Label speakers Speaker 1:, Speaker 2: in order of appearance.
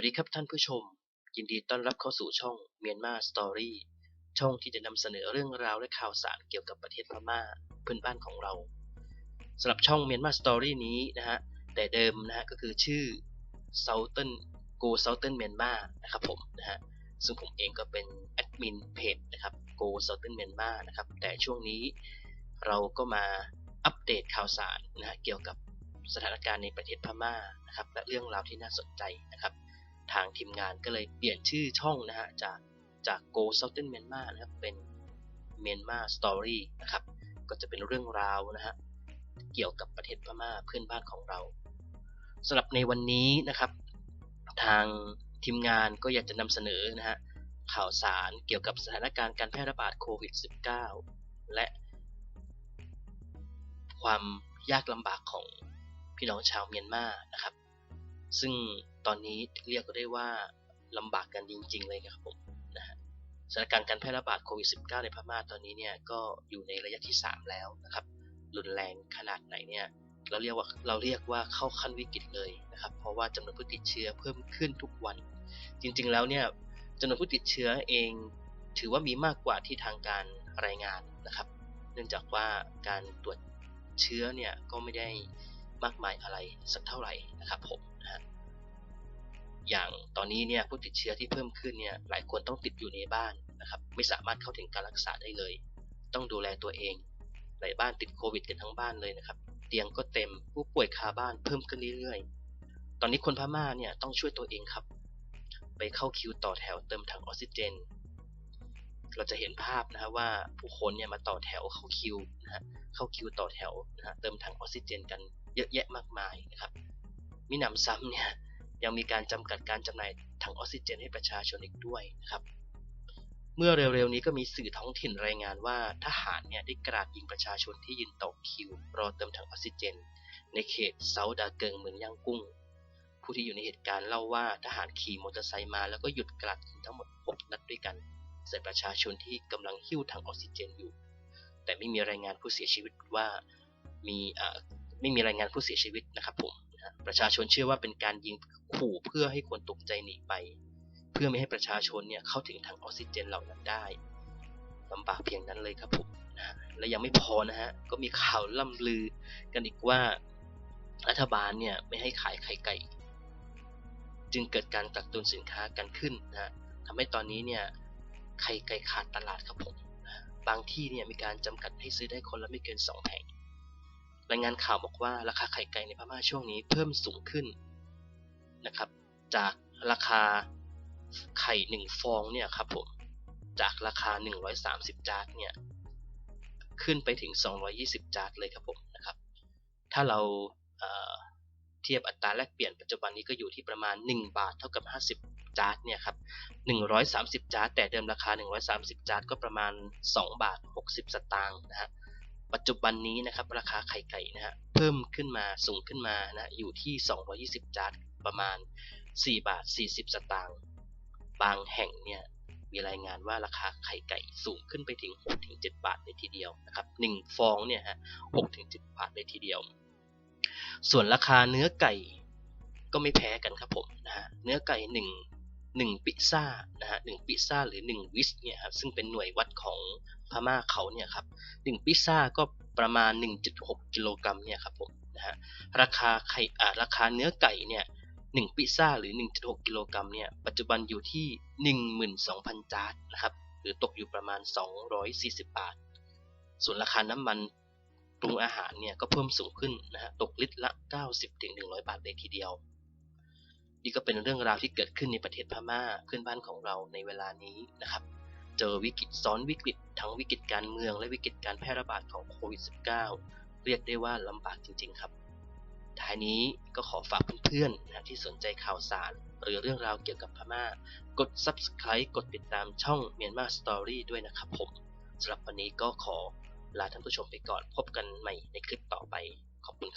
Speaker 1: วัสดีครับท่านผู้ชม ยินดีต้อนรับเข้าสู่ช่องเมียนมาสตอรี่ช่องที่จะนำเสนอเรื่องราวและข่าวสารเกี่ยวกับประเทศพม่าเพื่อนบ้านของเราสำหรับช่องเมียนมาสตอรี่นี้นะฮะแต่เดิมนะฮะก็คือชื่อ Southern Go Southern Myanmar นะครับผมนะฮะซึ่งผมเองก็เป็นแอดมินเพจนะครับ Go Southern Myanmar นะครับแต่ช่วงนี้เราก็มาอัปเดตข่าวสารนะฮะเกี่ยวกับสถานการณ์ในประเทศพม่านะครับและเรื่องราวที่น่าสนใจนะครับ ทางทีมงานก็เลยเปลี่ยนชื่อช่องนะฮะจากจาก Go Southern Myanmar นะครับเป็น Myanmar Story นะครับก็จะเป็นเรื่องราวนะฮะเกี่ยวกับประเทศพม่าเพื่อนบ้านของเราสำหรับในวันนี้นะครับ ทางทีมงานก็อยากจะนำเสนอนะฮะข่าวสารเกี่ยวกับสถานการณ์การแพร่ระบาดโควิด -19 และ ความยากลำบากของพี่น้องชาวเมียนมานะครับ ซึ่งตอนนี้เรียกได้ว่าลำบากกันจริง ๆ เลยครับผมนะฮะสถานการณ์การแพร่ระบาดโควิด -19 ในพม่าตอนนี้เนี่ยก็อยู่ในระยะที่ 3 แล้วนะครับ รุนแรงขนาดไหนเนี่ยเราเรียกว่าเราเรียกว่าเข้าขั้นวิกฤตเลยนะครับ เพราะว่าจำนวนผู้ติดเชื้อเพิ่มขึ้นทุกวัน จริง ๆ แล้วเนี่ยจำนวนผู้ติดเชื้อเอง ถือว่ามีมากกว่าที่ทางการรายงานนะครับ เนื่องจากว่าการตรวจเชื้อเนี่ยก็ไม่ได้ มากมายอะไรสักเท่าไหร่นะครับผมนะฮะอย่างตอนนี้เนี่ยผู้ติดเชื้อที่เพิ่มขึ้นเนี่ยหลายคนต้องติดอยู่ในบ้านนะครับไม่สามารถเข้าถึงการรักษาได้เลย ต้องดูแลตัวเองหลายบ้านติดโควิดกันทั้งบ้านเลยนะครับ เตียงก็เต็มผู้ป่วยคาบ้านเพิ่มขึ้นเรื่อยๆ ตอนนี้คนพม่าเนี่ยต้องช่วยตัวเองครับ ไปเข้าคิวต่อแถวเติมถังออกซิเจน เราจะเห็นภาพนะฮะว่าผู้คนเนี่ยมาต่อแถวเข้าคิวนะฮะเข้าคิวต่อแถวนะฮะเติมถังออกซิเจนกัน เยอะแยะมากมายนะครับมิหนำซ้ำเนี่ยยังมีการจำกัดการจำหน่ายถังออกซิเจนให้ประชาชนอีกด้วยนะครับ เมื่อเร็วๆนี้ก็มีสื่อท้องถิ่นรายงานว่าทหารเนี่ยได้กราดยิงประชาชนที่ยืนต่อคิว รอเติมถังออกซิเจน ในเขตเซาดาเกิงเมืองย่างกุ้ง ผู้ที่อยู่ในเหตุการณ์เล่าว่าทหารขี่มอเตอร์ไซค์มาแล้วก็หยุดกราดยิงทั้งหมด 6 นัดด้วยกันใส่ประชาชนที่กำลังหิ้วถังออกซิเจนอยู่ แต่ไม่มีรายงานผู้เสียชีวิตว่ามี ไม่มีรายงานผู้เสียชีวิตนะครับผมประชาชนเชื่อว่าเป็นการยิงขู่เพื่อให้คนตกใจหนีไป เพื่อไม่ให้ประชาชนเนี่ยเข้าถึงถังออกซิเจนเหล่านั้นได้ลำบากเพียงนั้นเลยครับผมนะและยังไม่พอนะฮะก็มีข่าวล่ำลือกันอีกว่ารัฐบาลเนี่ยไม่ให้ขายไข่ไก่ จึงเกิดการกักตุนสินค้ากันขึ้นนะทำให้ตอนนี้เนี่ยไข่ไก่ขาดตลาดครับผมบางที่เนี่ยมีการจำกัดให้ซื้อได้คนละไม่เกิน 2 แผง รายงานข่าวบอกว่าราคาไข่ไก่ในพม่าช่วงนี้เพิ่มสูงขึ้นนะครับ จากราคาไข่หนึ่งฟองเนี่ยครับผมจากราคา 130 จาร์ดเนี่ยขึ้นไปถึง 220 จาร์ดเลยครับผมนะครับ ถ้าเราเเทียบอัตราแลกเปลี่ยนปัจจุบันนี้ก็อยู่ที่ประมาณ 1 บาทเท่ากับ 50 จาร์ดเนี่ยครับ 130 จาร์ดแต่เดิมราคา 130 จาร์ดก็ประมาณ 2 บาท 60 สตางค์นะฮะ ปัจจุบันนี้นะครับราคาไข่ไก่นะฮะเพิ่มขึ้นมาสูงขึ้นมานะอยู่ที่ 220 จาร์ดประมาณ 4 บาท 40 สตางค์บางแห่งเนี่ยมีรายงานว่าราคาไข่ไก่สูงขึ้นไปถึง 6-7 บาทเลยทีเดียวนะครับ1ฟองเนี่ยฮะ 6-7 บาทเลยทีเดียว ส่วนราคาเนื้อไก่ก็ไม่แพ้กันครับผมนะฮะเนื้อไก่1 1ปิซ่านะฮะ1ปิซ่าหรือ 1 วิสเนี่ยครับซึ่งเป็นหน่วยวัดของ พม่าเขาเนี่ยครับ1พิซซ่าก็ประมาณ 1.6 กิโลกรัมเนี่ยครับผมนะฮะราคาไข่อ่าราคาเนื้อไก่เนี่ย1พิซซ่าหรือ 1.6 กิโลกรัมเนี่ยปัจจุบันอยู่ที่ 12,000 จาร์ดนะครับหรือตกอยู่ประมาณ 240 บาท ส่วนราคาน้ำมันปรุงอาหารเนี่ยก็เพิ่มสูงขึ้นนะฮะตกลิตรละ 90-100 บาทเลยทีเดียว นี่ก็เป็นเรื่องราวที่เกิดขึ้นในประเทศพม่าเพื่อนบ้านของเราในเวลานี้นะครับ เจอวิกฤตซ้อนวิกฤต ทั้งวิกฤตการเมืองและวิกฤตการแพร่ระบาดของโควิด -19 เรียกได้ว่าลำบากจริง ๆ ครับ ท้ายนี้ก็ขอฝากเพื่อนๆนะที่สนใจข่าวสาร หรือเรื่องราวเกี่ยวกับพม่า กด subscribe กดติดตามช่องเมียนมาสตอรี่ด้วยนะครับผมสำหรับวันนี้ก็ขอลาท่านผู้ชมไปก่อนพบกันใหม่ในคลิปต่อไปขอบคุณครับ